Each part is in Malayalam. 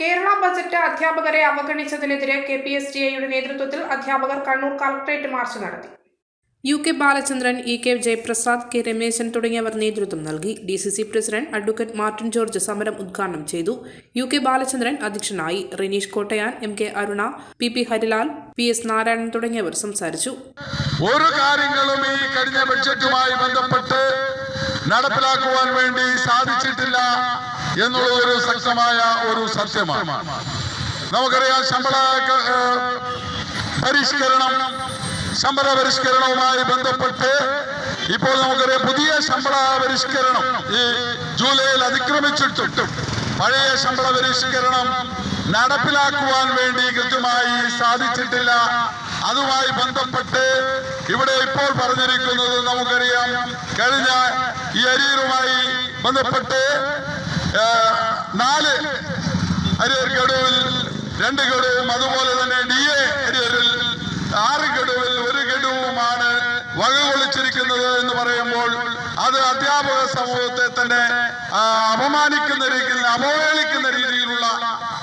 കേരള ബജറ്റ് അധ്യാപകരെ അവഗണിച്ചതിനെതിരെ കെ പി എസ് ടി ഐയുടെ നേതൃത്വത്തിൽ അധ്യാപകർ കണ്ണൂർ കളക്ടറേറ്റ് മാർച്ച് നടത്തി. U K Balachandran E K Jayaprasad K Rameshan തുടങ്ങിയവർ നേതൃത്വം നൽകി. D C C president advocate Martin George സമരം ഉദ്ഘാടനം ചെയ്തു. യു കെ ബാലചന്ദ്രൻ അധ്യക്ഷനായി. Rineesh Kottayan M K Aruna P P Harilal P S Narayanan തുടങ്ങിയവർ സംസാരിച്ചു. ഒരു കാര്യങ്ങളും ഈ കഴിഞ്ഞ ബഡ്ജറ്റുമായി ബന്ധപ്പെട്ട് നടപ്പിലാക്കുവാൻ വേണ്ടി സാധിച്ചിട്ടില്ല. എന്നുള്ള ഒരു ശക്തമായ ഒരു സത്യമാണ്. നമുക്കറിയാം ശമ്പള പരിഷ്കരണം ശമ്പള പരിഷ്കരണവുമായി ബന്ധപ്പെട്ട് ഇപ്പോൾ നമുക്കറിയാം പുതിയ ശമ്പള പരിഷ്കരണം ഈ ജൂലൈയിൽ അതിക്രമിച്ചിട്ടും പഴയ ശമ്പള പരിഷ്കരണം നടപ്പിലാക്കുവാൻ വേണ്ടി കൃത്യമായി സാധിച്ചിട്ടില്ല. അതുമായി ബന്ധപ്പെട്ട് ഇവിടെ ഇപ്പോൾ പറഞ്ഞിരിക്കുന്നത് നമുക്കറിയാം കഴിഞ്ഞ ഈ അരിയറുമായി ബന്ധപ്പെട്ട് നാല് അരിയർ ഗഡുവിൽ രണ്ട് ഗഡുവും അതുപോലെ തന്നെ ഡി എ അരിയറിൽ ആറ് ഗഡുവിൽ ഒരു ഗഡുവുമാണ് വകകൊള്ളിച്ചിരിക്കുന്നത് എന്ന് പറയുമ്പോൾ അത് അധ്യാപക സമൂഹത്തെ തന്നെ അപമാനിക്കുന്ന രീതിയിൽ അവഹേളിക്കുന്ന രീതിയിലുള്ള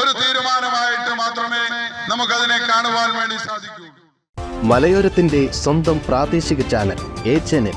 ഒരു തീരുമാനമായിട്ട് മാത്രമേ നമുക്കതിനെ കാണുവാൻ വേണ്ടി സാധിക്കൂ. മലയോരത്തിന്റെ സ്വന്തം പ്രാദേശിക ചാനൽ എ ചാനൽ.